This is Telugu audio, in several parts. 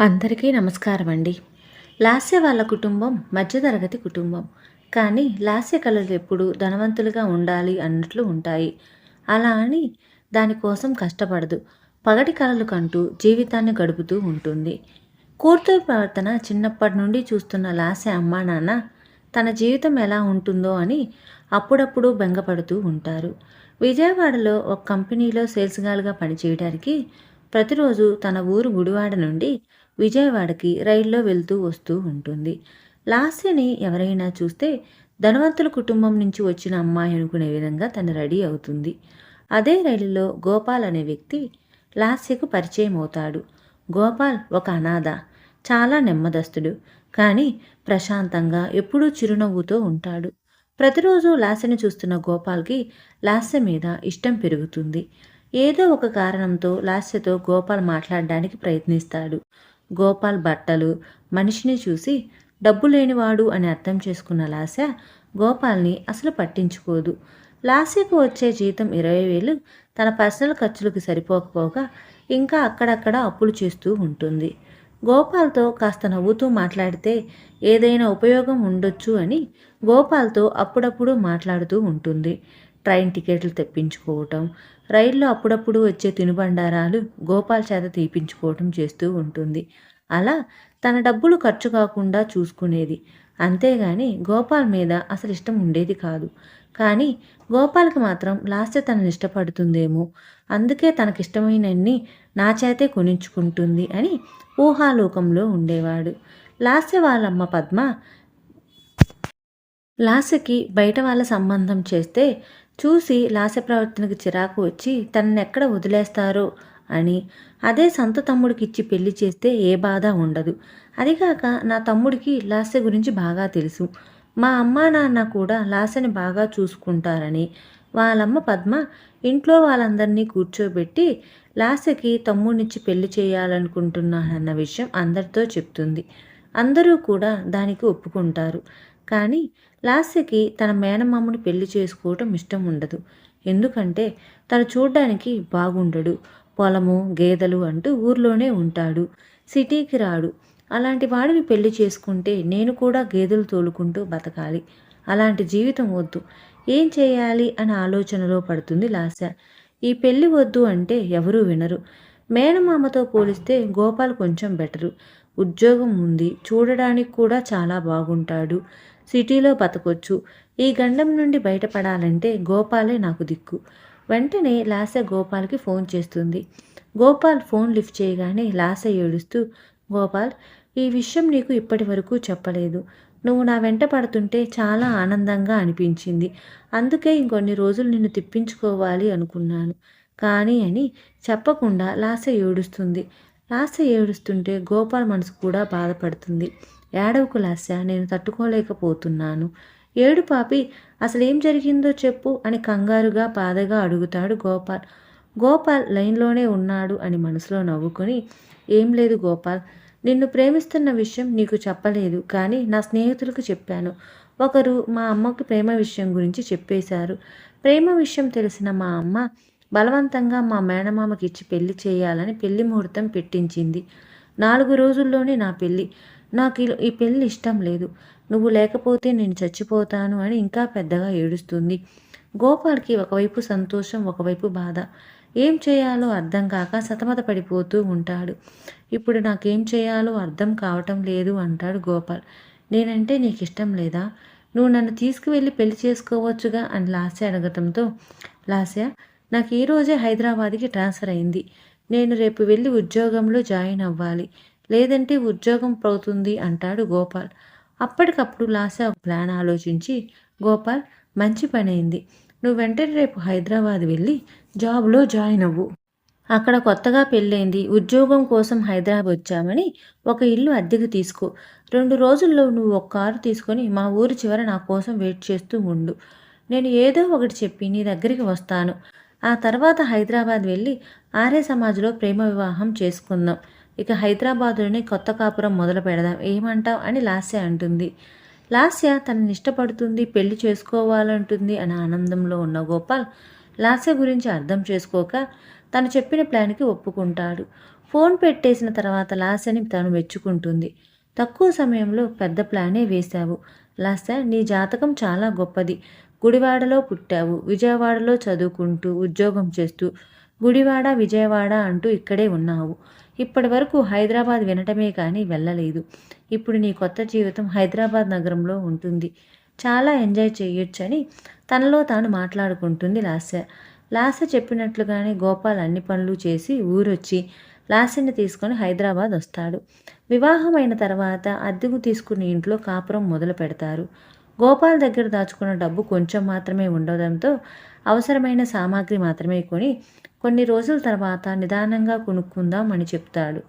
అందరికీ నమస్కారం అండి లాస్య వాళ్ళ కుటుంబం మధ్యతరగతి కుటుంబం. కానీ లాస్య కళలు ఎప్పుడు ధనవంతులుగా ఉండాలి అన్నట్లు ఉంటాయి. అలా అని దానికోసం కష్టపడదు. పగటి కళలు కంటూ జీవితాన్ని గడుపుతూ ఉంటుంది. కూతురు ప్రవర్తన చిన్నప్పటి నుండి చూస్తున్న లాస్య అమ్మా నాన్న తన జీవితం ఎలా ఉంటుందో అని అప్పుడప్పుడు బెంగపడుతూ ఉంటారు. విజయవాడలో ఒక కంపెనీలో సేల్స్ గాల్గా పనిచేయడానికి ప్రతిరోజు తన ఊరు గుడివాడ నుండి విజయవాడకి రైల్లో వెళ్తూ వస్తూ ఉంటుంది. లాస్యని ఎవరైనా చూస్తే ధనవంతుల కుటుంబం నుంచి వచ్చిన అమ్మాయి అనుకునే విధంగా తను రెడీ అవుతుంది. అదే రైలులో గోపాల్ అనే వ్యక్తి లాస్యకు పరిచయం అవుతాడు. గోపాల్ ఒక అనాథ చాలా నెమ్మదస్తుడు కానీ ప్రశాంతంగా ఎప్పుడూ చిరునవ్వుతో ఉంటాడు. ప్రతిరోజు లాస్యని చూస్తున్న గోపాల్కి లాస్య మీద ఇష్టం పెరుగుతుంది. ఏదో ఒక కారణంతో లాస్యతో గోపాల్ మాట్లాడడానికి ప్రయత్నిస్తాడు. గోపాల్ బట్టలు మనిషిని చూసి డబ్బు లేనివాడు అని అర్థం చేసుకున్న లాస్య గోపాల్ని అసలు పట్టించుకోదు. లాస్యకు వచ్చే జీతం ఇరవై వేలు తన పర్సనల్ ఖర్చులకు సరిపోకపోగా ఇంకా అక్కడక్కడ అప్పులు చేస్తూ ఉంటుంది. గోపాల్తో కాస్త నవ్వుతూ మాట్లాడితే ఏదైనా ఉపయోగం ఉండొచ్చు అని గోపాల్తో అప్పుడప్పుడు మాట్లాడుతూ ఉంటుంది. ట్రైన్ టికెట్లు తెప్పించుకోవటం రైల్లో అప్పుడప్పుడు వచ్చే తినుబండారాలు గోపాల్ చేత తీపించుకోవటం చేస్తూ ఉంటుంది. అలా తన డబ్బులు ఖర్చు కాకుండా చూసుకునేది. అంతేగాని గోపాల్ మీద అసలు ఇష్టం ఉండేది కాదు. కానీ గోపాల్కి మాత్రం లాస్య తనని ఇష్టపడుతుందేమో. అందుకే తనకిష్టమైనన్ని నా చేతే కొనించుకుంటుంది అని ఊహాలోకంలో ఉండేవాడు. లాస్య వాళ్ళమ్మ పద్మ లాస్యకి బయట వాళ్ళ సంబంధం చేస్తే చూసి లాస్య ప్రవర్తనకు చిరాకు వచ్చి తనెక్కడ వదిలేస్తారో? అని. అదే సొంత తమ్ముడికి ఇచ్చి పెళ్ళి చేస్తే ఏ బాధ ఉండదు. అదిగాక నా తమ్ముడికి లాస్య గురించి బాగా తెలుసు. మా అమ్మా నాన్న కూడా లాసని బాగా చూసుకుంటారని. వాళ్ళమ్మ పద్మ ఇంట్లో వాళ్ళందరినీ కూర్చోబెట్టి లాసకి తమ్ముడినిచ్చి పెళ్ళి చేయాలనుకుంటున్నానన్న విషయం అందరితో చెప్తుంది. అందరూ కూడా దానికి ఒప్పుకుంటారు. కానీ లాస్యకి తన మేనమామని పెళ్ళి చేసుకోవటం ఇష్టం ఉండదు. ఎందుకంటే తను చూడ్డానికి బాగుండడు. పొలము గేదెలు అంటూ ఊర్లోనే ఉంటాడు. సిటీకి రాడు. అలాంటి వాడిని పెళ్ళి చేసుకుంటే నేను కూడా గేదెలు తోలుకుంటూ బతకాలి. అలాంటి జీవితం వద్దు. ఏం చేయాలి అనే ఆలోచనలో పడుతుంది లాస్య. ఈ పెళ్ళి వద్దు అంటే ఎవరూ వినరు. మేనమామతో పోలిస్తే గోపాల్ కొంచెం బెటరు. ఉద్యోగం ఉంది. చూడడానికి కూడా చాలా బాగుంటాడు. సిటీలో బతకొచ్చు. ఈ గండం నుండి బయటపడాలంటే గోపాలే నాకు దిక్కు. వెంటనే లాస గోపాల్కి ఫోన్ చేస్తుంది. గోపాల్ ఫోన్ లిఫ్ట్ చేయగానే లాస ఏడుస్తూ గోపాల్ ఈ విషయం నీకు ఇప్పటి వరకు చెప్పలేదు. నువ్వు నా వెంట పడుతుంటే చాలా ఆనందంగా అనిపించింది. అందుకే ఇంకొన్ని రోజులు నిన్ను తిప్పించుకోవాలి అనుకున్నాను. కానీ అని చెప్పకుండా లాస ఏడుస్తుంది. లాస ఏడుస్తుంటే గోపాల్ మనసు కూడా బాధపడుతుంది. ఏడవకు లాస్య నేను తట్టుకోలేకపోతున్నాను. ఏడు పాపి అసలేం జరిగిందో చెప్పు అని కంగారుగా బాధగా అడుగుతాడు గోపాల్. గోపాల్ లైన్లోనే ఉన్నాడు అని మనసులో నవ్వుకొని ఏం లేదు గోపాల్ నిన్ను ప్రేమిస్తున్న విషయం నీకు చెప్పలేదు కానీ నా స్నేహితులకు చెప్పాను. ఒకరు మా అమ్మకు ప్రేమ విషయం గురించి చెప్పేశారు. ప్రేమ విషయం తెలిసిన మా అమ్మ బలవంతంగా మా మేనమామకి ఇచ్చి పెళ్ళి చేయాలని పెళ్ళి ముహూర్తం పెట్టించింది. నాలుగు రోజుల్లోనే నా పెళ్ళి నాకు ఈ పెళ్ళి ఇష్టం లేదు. నువ్వు లేకపోతే నేను చచ్చిపోతాను అని ఇంకా పెద్దగా ఏడుస్తుంది. గోపాల్కి ఒకవైపు సంతోషం ఒకవైపు బాధ. ఏం చేయాలో అర్థం కాక సతమత పడిపోతూ ఉంటాడు. ఇప్పుడు నాకేం చేయాలో అర్థం కావటం లేదు అంటాడు గోపాల్. నేనంటే నీకు ఇష్టం లేదా? నువ్వు నన్ను తీసుకువెళ్ళి పెళ్ళి చేసుకోవచ్చుగా అని లాస్య అడగటంతో లాస్య నాకు ఈరోజే హైదరాబాద్కి ట్రాన్స్ఫర్ అయింది. నేను రేపు వెళ్ళి ఉద్యోగంలో జాయిన్ అవ్వాలి. లేదంటే ఉద్యోగం పోతుంది అంటాడు గోపాల్. అప్పటికప్పుడు లాసా ఒక ప్లాన్ ఆలోచించి గోపాల్ మంచి పని అయింది. నువ్వు వెంటనే రేపు హైదరాబాద్ వెళ్ళి జాబ్లో జాయిన్ అవ్వు. అక్కడ కొత్తగా పెళ్ళైంది. ఉద్యోగం కోసం హైదరాబాద్ వచ్చామని ఒక ఇల్లు అద్దెకు తీసుకో. రెండు రోజుల్లో నువ్వు ఒక కారు తీసుకొని మా ఊరి చివర నా కోసం వెయిట్ చేస్తూ ఉండు. నేను ఏదో ఒకటి చెప్పి నీ దగ్గరికి వస్తాను. ఆ తర్వాత హైదరాబాద్ వెళ్ళి ఆర్య సమాజ్లో ప్రేమ వివాహం చేసుకుందాం. ఇక హైదరాబాదులోనే కొత్త కాపురం మొదలు పెడదాం. ఏమంటావు అని లాస్య అంటుంది. లాస్య తనని ఇష్టపడుతుంది పెళ్ళి చేసుకోవాలంటుంది అనే ఆనందంలో ఉన్న గోపాల్ లాస్య గురించి అర్థం చేసుకోక తను చెప్పిన ప్లాన్కి ఒప్పుకుంటాడు. ఫోన్ పెట్టేసిన తర్వాత లాస్యని తను మెచ్చుకుంటుంది. తక్కువ సమయంలో పెద్ద ప్లానే వేశావు. లాస్య నీ జాతకం చాలా గొప్పది. గుడివాడలో పుట్టావు. విజయవాడలో చదువుకుంటూ ఉద్యోగం చేస్తూ గుడివాడ విజయవాడ అంటూ ఇక్కడే ఉన్నావు. ఇప్పటి వరకు హైదరాబాద్ వినటమే కానీ వెళ్ళలేదు. ఇప్పుడు నీ కొత్త జీవితం హైదరాబాద్ నగరంలో ఉంటుంది. చాలా ఎంజాయ్ చేయొచ్చని తనలో తాను మాట్లాడుకుంటుంది లాస్య లాస్య చెప్పినట్లుగానే గోపాల్ అన్ని పనులు చేసి ఊరొచ్చి లాస్యని తీసుకొని హైదరాబాద్ వస్తాడు. వివాహమైన తర్వాత అద్దెకు తీసుకుని ఇంట్లో కాపురం మొదలు పెడతారు. గోపాల్ దగ్గర దాచుకున్న డబ్బు కొంచెం మాత్రమే ఉండడంతో అవసరమైన సామాగ్రి మాత్రమే కొని కొన్ని రోజుల తర్వాత నిదానంగా కొనుక్కుందాం అని చెప్తాడు.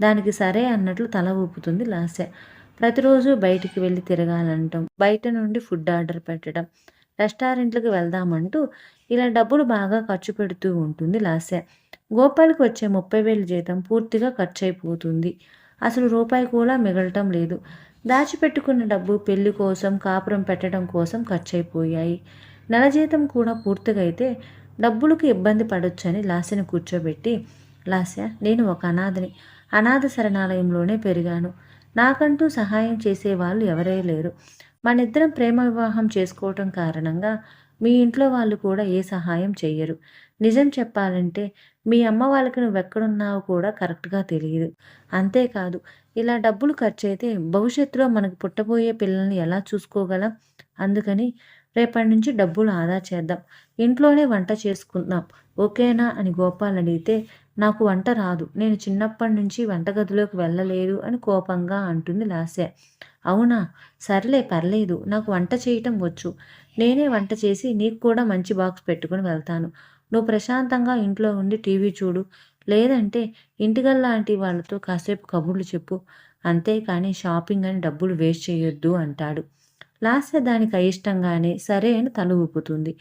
దానికి సరే అన్నట్లు తల ఊపుతుంది లాస్య. ప్రతిరోజు బయటికి వెళ్ళి తిరగాలంటాం. బయట నుండి ఫుడ్ ఆర్డర్ పెట్టడం. రెస్టారెంట్లకు వెళ్దామంటూ ఇలా డబ్బులు బాగా ఖర్చు పెడుతూ ఉంటుంది లాస్య. గోపాల్కి వచ్చే ముప్పై వేలు జీతం పూర్తిగా ఖర్చు అయిపోతుంది అసలు రూపాయి కూడా మిగలటం లేదు. దాచిపెట్టుకున్న డబ్బు పెళ్ళి కోసం కాపురం పెట్టడం కోసం ఖర్చు అయిపోయాయి నెల జీతం కూడా పూర్తిగా అయితే డబ్బులకు ఇబ్బంది పడొచ్చని లాస్యని కూర్చోబెట్టి లాస్య నేను ఒక అనాథని. అనాథ శరణాలయంలోనే పెరిగాను. నాకంటూ సహాయం చేసే వాళ్ళు ఎవరే లేరు. మనిద్దరం ప్రేమ వివాహం చేసుకోవటం కారణంగా మీ ఇంట్లో వాళ్ళు కూడా ఏ సహాయం చెయ్యరు. నిజం చెప్పాలంటే మీ అమ్మ వాళ్ళకి నువ్వు ఎక్కడున్నావో కూడా కరెక్ట్గా తెలియదు అంతేకాదు ఇలా డబ్బులు ఖర్చు అయితే భవిష్యత్తులో మనకు పుట్టబోయే పిల్లల్ని ఎలా చూసుకోగలం? అందుకని రేపటి నుంచి డబ్బులు ఆదా చేద్దాం. ఇంట్లోనే వంట చేసుకుందాం. ఓకేనా? అని గోపాల్ అడిగితే నాకు వంట రాదు. నేను చిన్నప్పటి నుంచి వంటగదిలోకి వెళ్ళలేదు అని కోపంగా అంటుంది లాస్య. అవునా? సర్లే పర్లేదు. నాకు వంట చేయటం వచ్చు. నేనే వంట చేసి నీకు కూడా మంచి బాక్స్ పెట్టుకుని వెళ్తాను. నువ్వు ప్రశాంతంగా ఇంట్లో ఉండి టీవీ చూడు. లేదంటే ఇంటిగల్లాంటి వాళ్ళతో కాసేపు కబుర్లు చెప్పు. అంతేకాని షాపింగ్ అని డబ్బులు వేస్ట్ చేయొద్దు అంటాడు. లాస్య దానికి అయిష్టంగానే సరే అని తల ఊపుతుంది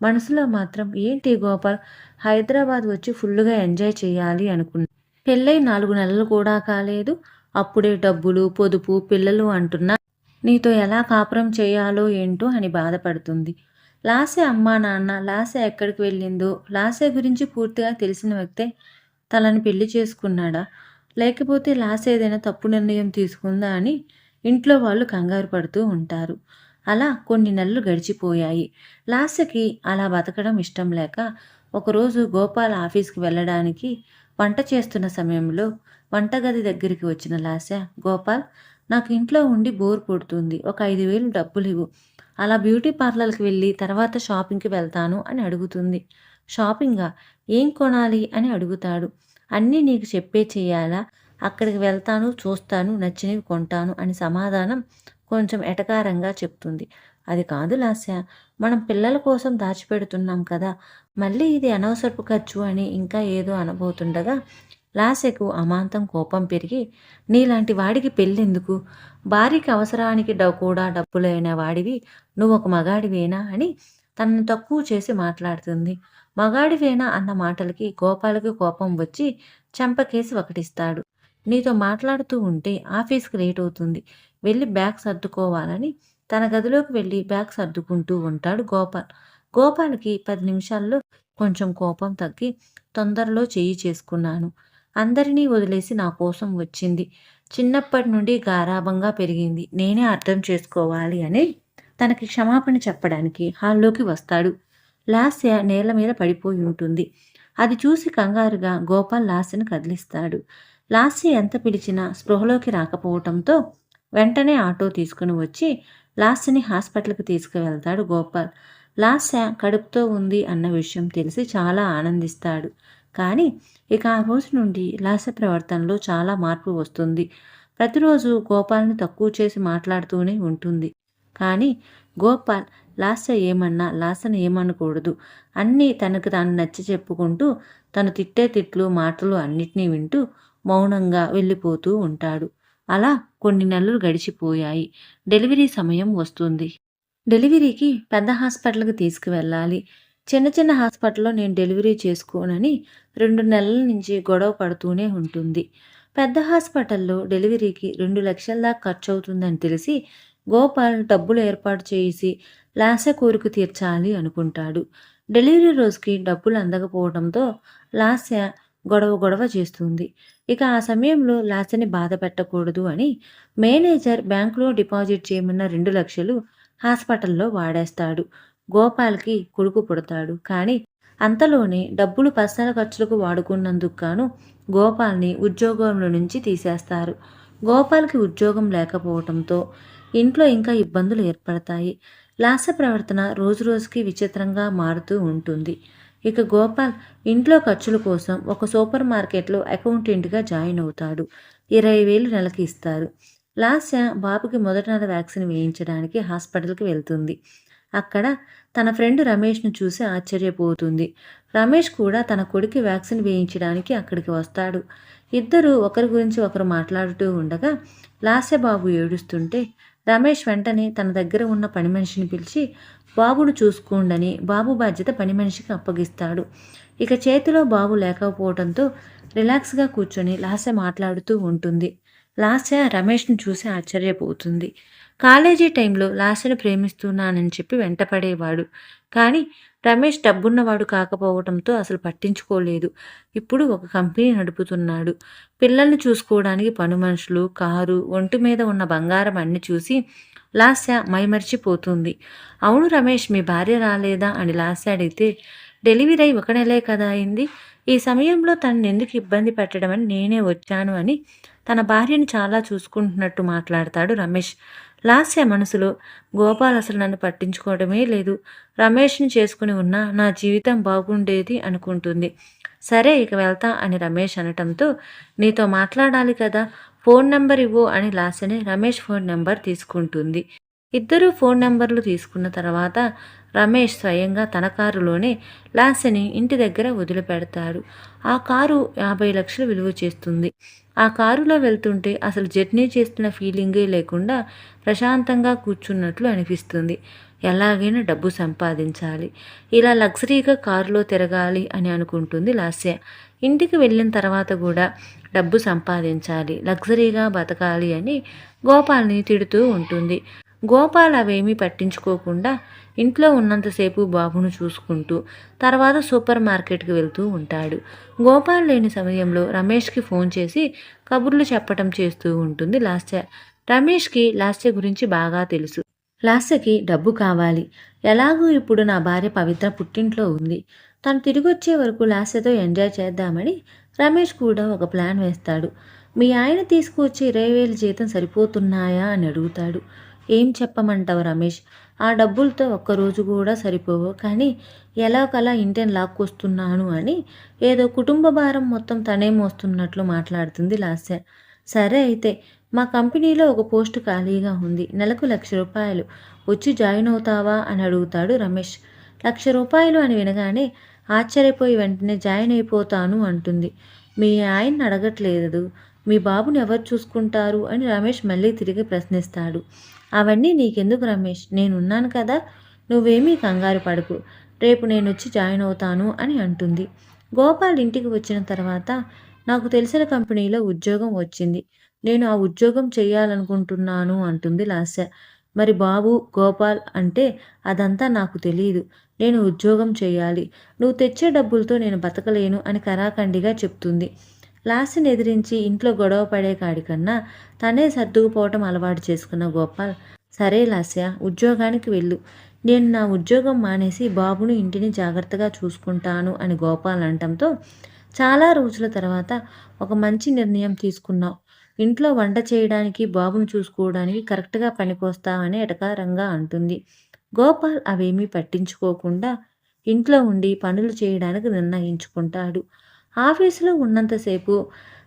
మనసులో మాత్రం ఏంటి గోపాల్? హైదరాబాద్ వచ్చి ఫుల్గా ఎంజాయ్ చేయాలి అనుకున్నా. పెళ్ళై నాలుగు నెలలు కూడా కాలేదు. అప్పుడే డబ్బులు పొదుపు పిల్లలు అంటున్నా. నీతో ఎలా కాపురం చేయాలో ఏంటో అని బాధపడుతుంది. లాసే అమ్మా నాన్న లాసే ఎక్కడికి వెళ్ళిందో లాసే గురించి పూర్తిగా తెలిసిన వ్యక్తే తనని పెళ్ళి చేసుకున్నాడా? లేకపోతే లాసే ఏదైనా తప్పు నిర్ణయం తీసుకుందా అని ఇంట్లో వాళ్ళు కంగారు పడుతూ ఉంటారు. అలా కొన్ని నెలలు గడిచిపోయాయి. లాస్యకి అలా బతకడం ఇష్టం లేక ఒకరోజు గోపాల్ ఆఫీస్కి వెళ్ళడానికి వంట చేస్తున్న సమయంలో వంటగది దగ్గరికి వచ్చిన లాస్య గోపాల్ నాకు ఇంట్లో ఉండి బోర్ కొడుతుంది. ఒక ఐదు వేలు డబ్బులు ఇవ్వు. అలా బ్యూటీ పార్లర్కి వెళ్ళి తర్వాత షాపింగ్కి వెళ్తాను అని అడుగుతుంది. షాపింగా? ఏం కొనాలి? అని అడుగుతాడు. అన్నీ నీకు చెప్పే చేయాలా? అక్కడికి వెళ్తాను చూస్తాను నచ్చినవి కొంటాను అని సమాధానం కొంచెం ఎటకారంగా చెప్తుంది. అది కాదు లాస్య మనం పిల్లల కోసం దాచిపెడుతున్నాం కదా మళ్ళీ ఇది అనవసరపు ఖర్చు అని ఇంకా ఏదో అనబోతుండగా లాస్యకు అమాంతం కోపం పెరిగి నీలాంటి వాడికి పెళ్ళెందుకు? భార్యకి అవసరానికి డ కూడా డబ్బులైన వాడివి నువ్వు ఒక మగాడివేనా అని తనను తక్కువ చేసి మాట్లాడుతుంది. మగాడివేనా అన్న మాటలకి గోపాలకి కోపం వచ్చి చెంపకేసి ఒకటిస్తాడు. నీతో మాట్లాడుతూ ఉంటే ఆఫీస్కి లేట్ అవుతుంది. వెళ్ళి బ్యాగ్ సర్దుకోవాలని తన గదిలోకి వెళ్ళి బ్యాగ్ సర్దుకుంటూ ఉంటాడు గోపాల్. గోపాల్కి పది నిమిషాల్లో కొంచెం కోపం తగ్గి తొందరలో చేయి చేసుకున్నాను. అందరినీ వదిలేసి నా కోసం వచ్చింది. చిన్నప్పటి నుండి గారాభంగా పెరిగింది. నేనే అర్థం చేసుకోవాలి అని తనకి క్షమాపణ చెప్పడానికి హాల్లోకి వస్తాడు. లాస్య నేల మీద పడిపోయి ఉంటుంది. అది చూసి కంగారుగా గోపాల్ లాస్యను కదిలిస్తాడు. లాస్య ఎంత పిలిచినా స్పృహలోకి రాకపోవటంతో వెంటనే ఆటో తీసుకుని వచ్చి లాస్యని హాస్పిటల్కి తీసుకువెళ్తాడు గోపాల్. లాస్య కడుపుతో ఉంది అన్న విషయం తెలిసి చాలా ఆనందిస్తాడు. కానీ ఇక ఆ రోజు నుండి లాస్య ప్రవర్తనలో చాలా మార్పు వస్తుంది. ప్రతిరోజు గోపాల్ని తక్కువ చేసి మాట్లాడుతూనే ఉంటుంది. కానీ గోపాల్ లాస్య ఏమన్నా లాసను ఏమనకూడదు. అన్నీ తనకు తాను నచ్చి చెప్పుకుంటూ తను తిట్టే తిట్లు మాటలు అన్నిటినీ వింటూ మౌనంగా వెళ్ళిపోతూ ఉంటాడు. అలా కొన్ని నెలలు గడిచిపోయాయి. డెలివరీ సమయం వస్తుంది. డెలివరీకి పెద్ద హాస్పిటల్కి తీసుకువెళ్ళాలి. చిన్న చిన్న హాస్పిటల్లో నేను డెలివరీ చేసుకోనని రెండు నెలల నుంచి గొడవ పడుతూనే ఉంటుంది. పెద్ద హాస్పిటల్లో డెలివరీకి రెండు లక్షల దాకా ఖర్చు అవుతుందని తెలిసి గోపాల్ డబ్బులు ఏర్పాటు చేసి లాస్య కోరిక తీర్చాలి అనుకుంటాడు. డెలివరీ రోజుకి డబ్బులు అందకపోవడంతో లాస్య గొడవ గొడవ చేస్తుంది. ఇక ఆ సమయంలో లాస్యని బాధ పెట్టకూడదు అని మేనేజర్ బ్యాంకులో డిపాజిట్ చేయమన్న రెండు లక్షలు హాస్పిటల్లో వాడేస్తాడు. గోపాల్కి కొడుకు పుడతాడు. కానీ అంతలోనే డబ్బులు పర్సనల్ ఖర్చులకు వాడుకున్నందుకు గాను గోపాల్ని ఉద్యోగంలో నుంచి తీసేస్తారు. గోపాల్కి ఉద్యోగం లేకపోవడంతో ఇంట్లో ఇంకా ఇబ్బందులు ఏర్పడతాయి. లాస ప్రవర్తన రోజు రోజుకి విచిత్రంగా మారుతూ ఉంటుంది. ఇక గోపాల్ ఇంట్లో ఖర్చుల కోసం ఒక సూపర్ మార్కెట్లో అకౌంటెంట్గా జాయిన్ అవుతాడు. ఇరవై వేలు నెలకి ఇస్తారు. లాస్య బాబుకి మొదటి నెల వ్యాక్సిన్ వేయించడానికి హాస్పిటల్కి వెళ్తుంది. అక్కడ తన ఫ్రెండ్ రమేష్ను చూసి ఆశ్చర్యపోతుంది. రమేష్ కూడా తన కొడుకు వ్యాక్సిన్ వేయించడానికి అక్కడికి వస్తాడు. ఇద్దరు ఒకరి గురించి ఒకరు మాట్లాడుతూ ఉండగా లాస్య బాబు ఏడుస్తుంటే రమేష్ వెంటనే తన దగ్గర ఉన్న పని మనిషిని పిలిచి బాబును చూసుకోండని బాబు బాధ్యత పని మనిషికి అప్పగిస్తాడు. ఇక చేతిలో బాబు లేకపోవడంతో రిలాక్స్గా కూర్చొని లాస్య మాట్లాడుతూ ఉంటుంది. లాస్య రమేష్ను చూసి ఆశ్చర్యపోతుంది. కాలేజీ టైంలో లాస్యను ప్రేమిస్తున్నానని చెప్పి వెంటపడేవాడు. కానీ రమేష్ డబ్బున్నవాడు కాకపోవడంతో అసలు పట్టించుకోలేదు. ఇప్పుడు ఒక కంపెనీ నడుపుతున్నాడు. పిల్లల్ని చూసుకోవడానికి పను మనుషులు కారు ఒంటి మీద ఉన్న బంగారం అన్ని చూసి లాస్య మైమర్చిపోతుంది. అవును రమేష్ మీ భార్య రాలేదా? అని లాస్య అడిగితే డెలివరీ అయి ఒక నెలే కదా అయింది. ఈ సమయంలో తనని ఎందుకు ఇబ్బంది పెట్టడం అని నేనే వచ్చాను అని తన భార్యను చాలా చూసుకుంటున్నట్టు మాట్లాడతాడు రమేష్. లాస్య మనసులో గోపాల్ అసలు నన్ను పట్టించుకోవడమే లేదు. రమేష్ని చేసుకుని ఉన్నా నా జీవితం బాగుండేది అనుకుంటుంది. సరే ఇక వెళ్తా అని రమేష్ అనటంతో నీతో మాట్లాడాలి కదా ఫోన్ నెంబర్ ఇవ్వు అని లాస్యని రమేష్ ఫోన్ నెంబర్ తీసుకుంటుంది. ఇద్దరు ఫోన్ నెంబర్లు తీసుకున్న తర్వాత రమేష్ స్వయంగా తన కారులోనే లాస్యని ఇంటి దగ్గర వదిలిపెడతాడు. ఆ కారు యాభై లక్షలు విలువ చేస్తుంది. ఆ కారులో వెళ్తుంటే అసలు జర్నీ చేస్తున్న ఫీలింగే లేకుండా ప్రశాంతంగా కూర్చున్నట్లు అనిపిస్తుంది. ఎలాగైనా డబ్బు సంపాదించాలి. ఇలా లగ్జరీగా కారులో తిరగాలి అని అనుకుంటుంది లాస్య. ఇంటికి వెళ్ళిన తర్వాత కూడా డబ్బు సంపాదించాలి లగ్జరీగా బతకాలి అని గోపాల్ని తిడుతూ ఉంటుంది. గోపాల్ అవేమీ పట్టించుకోకుండా ఇంట్లో ఉన్నంతసేపు బాబును చూసుకుంటూ తర్వాత సూపర్ మార్కెట్కి వెళ్తూ ఉంటాడు. గోపాల్ లేని సమయంలో రమేష్కి ఫోన్ చేసి కబుర్లు చెప్పటం చేస్తూ ఉంటుంది లాస్య. రమేష్కి లాస్య గురించి బాగా తెలుసు. లాస్యకి డబ్బు కావాలి. ఎలాగూ ఇప్పుడు నా భార్య పవిత్ర పుట్టింట్లో ఉంది. తను తిరిగి వచ్చే వరకు లాస్యతో ఎంజాయ్ చేద్దామని రమేష్ కూడా ఒక ప్లాన్ వేస్తాడు. మీ ఆయన తీసుకువచ్చే ఇరవై వేలు జీతం సరిపోతున్నాయా అని అడుగుతాడు. ఏం చెప్పమంటావు రమేష్? ఆ డబ్బులతో ఒక్కరోజు కూడా సరిపోవు. కానీ ఎలాకలా ఇంటిని లాక్కొస్తున్నాను అని ఏదో కుటుంబ భారం మొత్తం తనే మోస్తున్నట్లు మాట్లాడుతుంది లాస్య. సరే అయితే మా కంపెనీలో ఒక పోస్టు ఖాళీగా ఉంది. నెలకు లక్ష రూపాయలు. వచ్చి జాయిన్ అవుతావా అని అడుగుతాడు రమేష్. లక్ష రూపాయలు అని వినగానే ఆశ్చర్యపోయి వెంటనే జాయిన్ అయిపోతాను అంటుంది. మీ ఆయన్ని అడగట్లేదు. మీ బాబుని ఎవరు చూసుకుంటారు అని రమేష్ మళ్ళీ తిరిగి ప్రశ్నిస్తాడు. అవన్నీ నీకెందుకు రమేష్? నేనున్నాను కదా. నువ్వేమీ కంగారు పడకు. రేపు నేను వచ్చి జాయిన్ అవుతాను అని అంటుంది. గోపాల్ ఇంటికి వచ్చిన తర్వాత నాకు తెలిసిన కంపెనీలో ఉద్యోగం వచ్చింది. నేను ఆ ఉద్యోగం చేయాలనుకుంటున్నాను అంటుంది లాస్య. మరి బాబు గోపాల్ అంటే అదంతా నాకు తెలియదు నేను ఉద్యోగం చేయాలి. నువ్వు తెచ్చే డబ్బులతో నేను బతకలేను అని కరాఖండిగా చెప్తుంది. లాస్యని ఎదిరించి ఇంట్లో గొడవ పడే కాడికన్నా తనే సర్దుకుపోవటం అలవాటు చేసుకున్న గోపాల్ సరే లాస్య ఉద్యోగానికి వెళ్ళు. నేను నా ఉద్యోగం మానేసి బాబును ఇంటిని జాగ్రత్తగా చూసుకుంటాను అని గోపాల్ అనటంతో చాలా రోజుల తర్వాత ఒక మంచి నిర్ణయం తీసుకున్నావు. ఇంట్లో వంట చేయడానికి బాబును చూసుకోవడానికి కరెక్ట్గా పనికొస్తామని ఎటకారంగా అంటుంది. గోపాల్ అవేమీ పట్టించుకోకుండా ఇంట్లో ఉండి పనులు చేయడానికి నిర్ణయించుకుంటాడు. ఆఫీసులో ఉన్నంతసేపు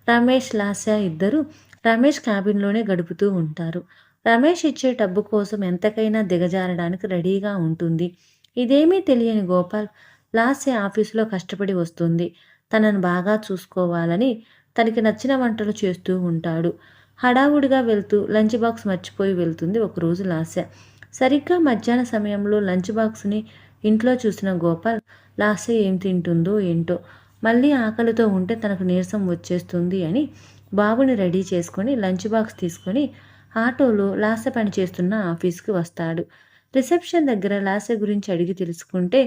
రమేష్ లాస్య ఇద్దరు రమేష్ క్యాబిన్లోనే గడుపుతూ ఉంటారు. రమేష్ ఇచ్చే డబ్బు కోసం ఎంతకైనా దిగజారడానికి రెడీగా ఉంటుంది. ఇదేమీ తెలియని గోపాల్ లాస్య ఆఫీసులో కష్టపడి వస్తుంది. తనను బాగా చూసుకోవాలని తనకి నచ్చిన వంటలు చేస్తూ ఉంటాడు. హడావుడిగా వెళ్తూ లంచ్ బాక్స్ మర్చిపోయి వెళ్తుంది ఒకరోజు లాస్య. సరిగ్గా మధ్యాహ్న సమయంలో లంచ్ బాక్స్ని ఇంట్లో చూసిన గోపాల్ లాస్య ఏం తింటుందో ఏంటో మళ్ళీ ఆకలితో ఉంటే తనకు నీరసం వచ్చేస్తుంది అని బాబుని రెడీ చేసుకొని లంచ్ బాక్స్ తీసుకొని ఆటోలో లాస పని చేస్తున్న ఆఫీస్కి వస్తాడు. రిసెప్షన్ దగ్గర లాస గురించి అడిగి తెలుసుకుంటే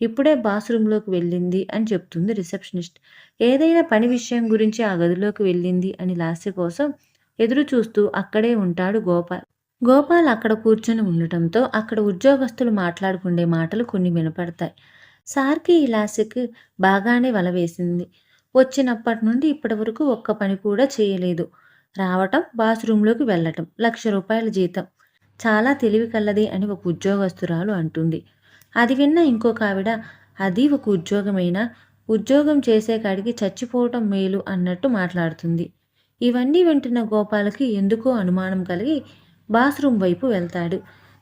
ఇప్పుడే బాత్రూంలోకి వెళ్ళింది అని చెప్తుంది రిసెప్షనిస్ట్. ఏదైనా పని విషయం గురించి ఆ గదిలోకి వెళ్ళింది అని లాస్య కోసం ఎదురు చూస్తూ అక్కడే ఉంటాడు గోపాల్. గోపాల్ అక్కడ కూర్చొని ఉండటంతో అక్కడ ఉద్యోగస్తులు మాట్లాడుకునే మాటలు కొన్ని వినపడతాయి. సార్కి ఈ లాస్యకి బాగానే వల వేసింది. వచ్చినప్పటి నుండి ఇప్పటి వరకు ఒక్క పని కూడా చేయలేదు. రావటం బాత్రూంలోకి వెళ్ళటం లక్ష రూపాయల జీతం. చాలా తెలివి కల్లది అని ఒక ఉద్యోగస్తురాలు అంటుంది. అది విన్న ఇంకొక ఆవిడ అది ఒక ఉద్యోగమైనా? ఉద్యోగం చేసే కాడికి చచ్చిపోవటం మేలు అన్నట్టు మాట్లాడుతుంది. ఇవన్నీ వింటున్న గోపాలకి ఎందుకో అనుమానం కలిగి బాత్రూమ్ వైపు వెళ్తాడు.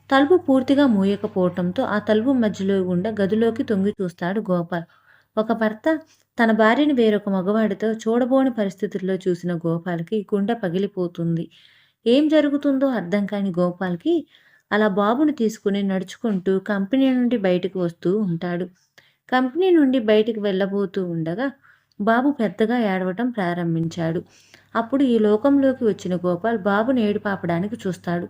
తలుపు పూర్తిగా మూయకపోవటంతో ఆ తలుపు మధ్యలో గుండా గదిలోకి తొంగి చూస్తాడు గోపాల్. ఒక భర్త తన భార్యని వేరొక మగవాడితో చూడబోని పరిస్థితుల్లో చూసిన గోపాల్కి గుండె పగిలిపోతుంది. ఏం జరుగుతుందో అర్థం కాని గోపాల్కి అలా బాబుని తీసుకుని నడుచుకుంటూ కంపెనీ నుండి బయటకు వస్తూ ఉంటాడు. కంపెనీ నుండి బయటికి వెళ్ళబోతూ ఉండగా బాబు పెద్దగా ఏడవటం ప్రారంభించాడు. అప్పుడు ఈ లోకంలోకి వచ్చిన గోపాల్ బాబుని ఏడుపాపడానికి చూస్తాడు.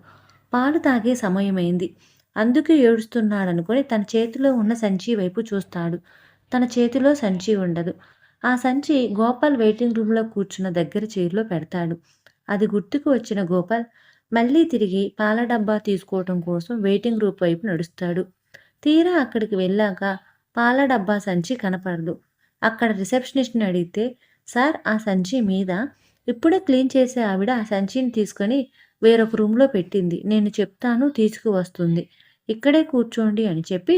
పాలు తాగే సమయమైంది. అందుకే ఏడుస్తున్నాడనుకొని తన చేతిలో ఉన్న సంచి వైపు చూస్తాడు. తన చేతిలో సంచి ఉండదు. ఆ సంచి గోపాల్ వెయిటింగ్ రూమ్లో కూర్చున్న దగ్గర చైర్లో పెడతాడు. అది గుర్తుకు వచ్చిన గోపాల్ మళ్ళీ తిరిగి పాల డబ్బా తీసుకోవటం కోసం వెయిటింగ్ రూమ్ వైపు నడుస్తాడు. తీరా అక్కడికి వెళ్ళాక పాల డబ్బా సంచి కనపడదు. అక్కడ రిసెప్షనిస్ట్ని అడిగితే సార్ ఆ సంచి మీద? ఇప్పుడే క్లీన్ చేసే ఆవిడ ఆ సంచిని తీసుకొని వేరొక రూమ్లో పెట్టింది. నేను చెప్తాను తీసుకువస్తుంది. ఇక్కడే కూర్చోండి అని చెప్పి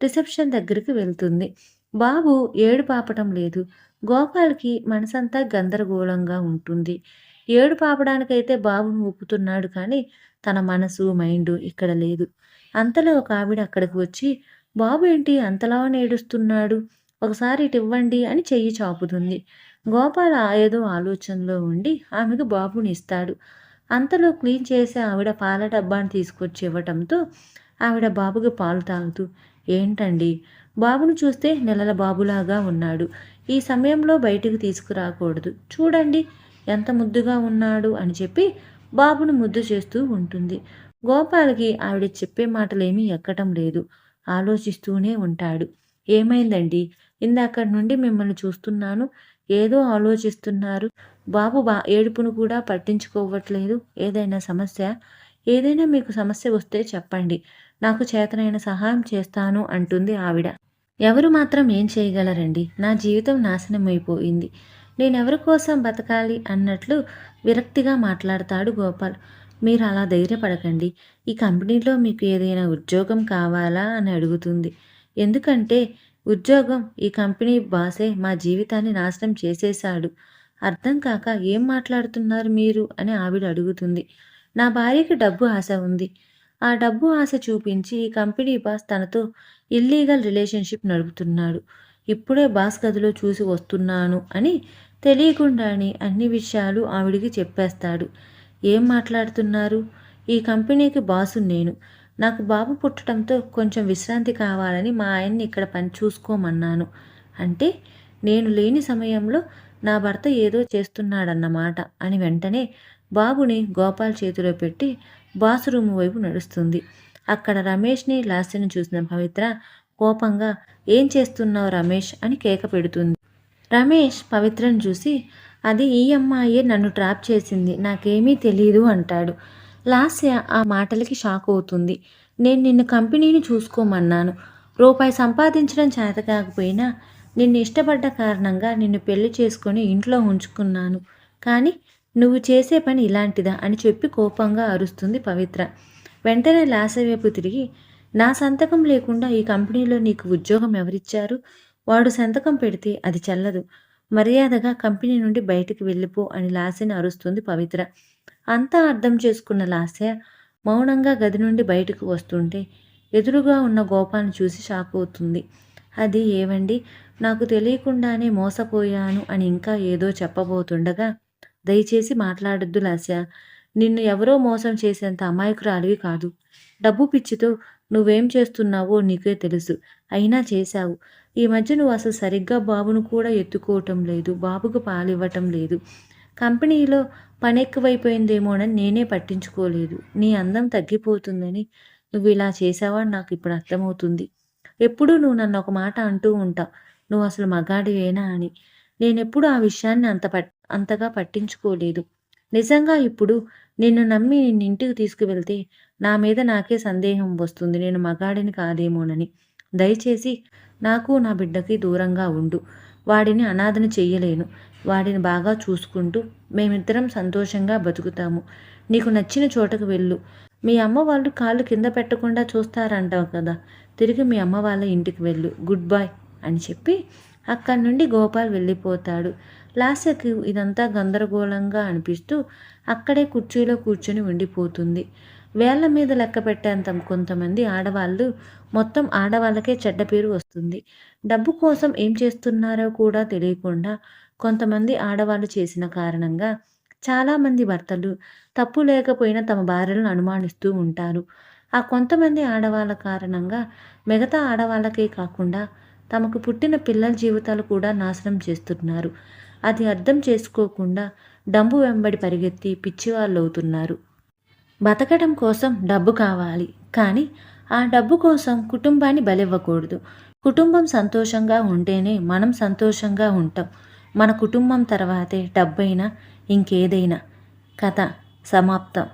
రిసెప్షన్ దగ్గరికి వెళ్తుంది. బాబు ఏడు పాపటం లేదు. గోపాల్కి మనసంతా గందరగోళంగా ఉంటుంది. ఏడు పాపడానికైతే బాబును ఒప్పుతున్నాడు కానీ తన మనసు మైండ్ ఇక్కడ లేదు. అంతలో ఒక ఆవిడ అక్కడికి వచ్చి బాబు ఏంటి అంతలా ఏడుస్తున్నాడు? ఒకసారి ఇటు ఇవ్వండి అని చెయ్యి చాపుతుంది. గోపాల ఏదో ఆలోచనలో ఉండి ఆమెకు బాబుని ఇస్తాడు. అంతలో క్లీన్ చేసే ఆవిడ పాల డబ్బాని తీసుకొచ్చి ఇవ్వటంతో ఆవిడ బాబుకి పాలు తాగుతూ ఏంటండి? బాబును చూస్తే నెలల బాబులాగా ఉన్నాడు. ఈ సమయంలో బయటికి తీసుకురాకూడదు. చూడండి ఎంత ముద్దుగా ఉన్నాడు అని చెప్పి బాబును ముద్దు చేస్తూ ఉంటుంది. గోపాల్కి ఆవిడ చెప్పే మాటలేమీ ఎక్కటం లేదు. ఆలోచిస్తూనే ఉంటాడు. ఏమైందండి? ఇందాక నుండి మిమ్మల్ని చూస్తున్నాను. ఏదో ఆలోచిస్తున్నారు. బాబు బా ఏడుపును కూడా పట్టించుకోవట్లేదు. ఏదైనా సమస్య? ఏదైనా మీకు సమస్య వస్తే చెప్పండి. నాకు చేతనైన సహాయం చేస్తాను అంటుంది ఆవిడ. ఎవరు మాత్రం ఏం చేయగలరండి? నా జీవితం నాశనం అయిపోయింది నేనెవరి కోసం బతకాలి అన్నట్లు విరక్తిగా మాట్లాడతాడు గోపాల్. మీరు అలా ధైర్యపడకండి. ఈ కంపెనీలో మీకు ఏదైనా ఉద్యోగం కావాలా అని అడుగుతుంది. ఎందుకంటే ఉద్యోగం ఈ కంపెనీ బాసే మా జీవితాన్ని నాశనం చేసేశాడు. అర్థం కాక ఏం మాట్లాడుతున్నారు మీరు అని ఆవిడ అడుగుతుంది. నా భార్యకి డబ్బు ఆశ ఉంది. ఆ డబ్బు ఆశ చూపించి ఈ కంపెనీ బాస్ తనతో ఇల్లీగల్ రిలేషన్షిప్ నడుపుతున్నాడు. ఇప్పుడే బాస్ గదిలో చూసి వస్తున్నాను అని తెలియకుండానే అన్ని విషయాలు ఆవిడికి చెప్పేస్తాడు. ఏం మాట్లాడుతున్నారు? ఈ కంపెనీకి బాసు నేను. నాకు బాబు పుట్టడంతో కొంచెం విశ్రాంతి కావాలని మా ఆయన్ని ఇక్కడ పని చూసుకోమన్నాను అంటే నేను లేని సమయంలో నా భర్త ఏదో చేస్తున్నాడన్నమాట అని వెంటనే బాబుని గోపాల్ చేతిలో పెట్టి బాత్రూమ్ వైపు నడుస్తుంది. అక్కడ రమేష్ని లాస్యని చూసిన పవిత్ర కోపంగా ఏం చేస్తున్నావు రమేష్? అని కేక పెడుతుంది. రమేష్ పవిత్రను చూసి అది ఈ అమ్మాయే నన్ను ట్రాప్ చేసింది నాకేమీ తెలియదు అంటాడు. లాస్య ఆ మాటలకి షాక్ అవుతుంది. నేను నిన్ను కంపెనీని చూసుకోమన్నాను. రూపాయి సంపాదించడం చేత కాకపోయినా నిన్ను ఇష్టపడ్డ కారణంగా నిన్ను పెళ్ళి చేసుకొని ఇంట్లో ఉంచుకున్నాను. కానీ నువ్వు చేసే పని ఇలాంటిదా? అని చెప్పి కోపంగా అరుస్తుంది పవిత్ర. వెంటనే లాస వైపు తిరిగి నా సంతకం లేకుండా ఈ కంపెనీలో నీకు ఉద్యోగం ఎవరిచ్చారు? వాడు సంతకం పెడితే అది చల్లదు. మర్యాదగా కంపెనీ నుండి బయటికి వెళ్ళిపో అని లాస్యని అరుస్తుంది పవిత్ర. అంతా అర్థం చేసుకున్న లాస్య మౌనంగా గది నుండి బయటకు వస్తుంటే ఎదురుగా ఉన్న గోపాన్ని చూసి షాక్ అవుతుంది. అది ఏవండి? నాకు తెలియకుండానే మోసపోయాను అని ఇంకా ఏదో చెప్పబోతుండగా దయచేసి మాట్లాడొద్దు లాస్య. నిన్ను ఎవరో మోసం చేసేంత అమాయకురాలివి కాదు. డబ్బు పిచ్చితో నువ్వేం చేస్తున్నావో నీకే తెలుసు. అయినా చేశావు. ఈ మధ్య నువ్వు అసలు సరిగ్గా బాబును కూడా ఎత్తుకోవటం లేదు బాబుకు పాలివ్వటం లేదు. కంపెనీలో పని ఎక్కువైపోయిందేమోనని నేనే పట్టించుకోలేదు. నీ అందం తగ్గిపోతుందని నువ్వు ఇలా చేసావని నాకు ఇప్పుడు అర్థమవుతుంది. ఎప్పుడూ నువ్వు నన్ను ఒక మాట అంటూ ఉంటావు నువ్వు అసలు మగాడివేనా అని. నేనెప్పుడు ఆ విషయాన్ని అంత పట్ అంతగా పట్టించుకోలేదు. నిజంగా ఇప్పుడు నిన్ను నమ్మి నిన్ను ఇంటికి తీసుకువెళ్తే నా మీద నాకే సందేహం వస్తుంది నేను మగాడిని కాదేమోనని. దయచేసి నాకు నా బిడ్డకి దూరంగా ఉండు. వాడిని అనాథని చెయ్యలేను. వాడిని బాగా చూసుకుంటూ మేమిద్దరం సంతోషంగా బతుకుతాము. నీకు నచ్చిన చోటకు వెళ్ళు. మీ అమ్మ వాళ్ళు కాళ్ళు కింద పెట్టకుండా చూస్తారంటావు కదా. తిరిగి మీ అమ్మ వాళ్ళ ఇంటికి వెళ్ళు. గుడ్ బాయ్ అని చెప్పి అక్కడి నుండి గోపాల్ వెళ్ళిపోతాడు. లాస్యకి ఇదంతా గందరగోళంగా అనిపిస్తూ అక్కడే కుర్చీలో కూర్చొని ఉండిపోతుంది. వేళ్ళ మీద లెక్క పెట్టేంత కొంతమంది ఆడవాళ్ళు మొత్తం ఆడవాళ్ళకే చెడ్డ పేరు వస్తుంది. డబ్బు కోసం ఏం చేస్తున్నారో కూడా తెలియకుండా కొంతమంది ఆడవాళ్ళు చేసిన కారణంగా చాలామంది భర్తలు తప్పు లేకపోయినా తమ భార్యలను అనుమానిస్తూ ఉంటారు. ఆ కొంతమంది ఆడవాళ్ళ కారణంగా మిగతా ఆడవాళ్ళకే కాకుండా తమకు పుట్టిన పిల్లల జీవితాలు కూడా నాశనం చేస్తున్నారు. అది అర్థం చేసుకోకుండా డబ్బు వెంబడి పరిగెత్తి పిచ్చివాళ్ళు అవుతున్నారు. బతకడం కోసం డబ్బు కావాలి. కానీ ఆ డబ్బు కోసం కుటుంబాన్ని బలివ్వకూడదు. కుటుంబం సంతోషంగా ఉంటేనే మనం సంతోషంగా ఉంటాం. మన కుటుంబం తర్వాతే డబ్బైనా ఇంకేదైనా. కథ సమాప్తం.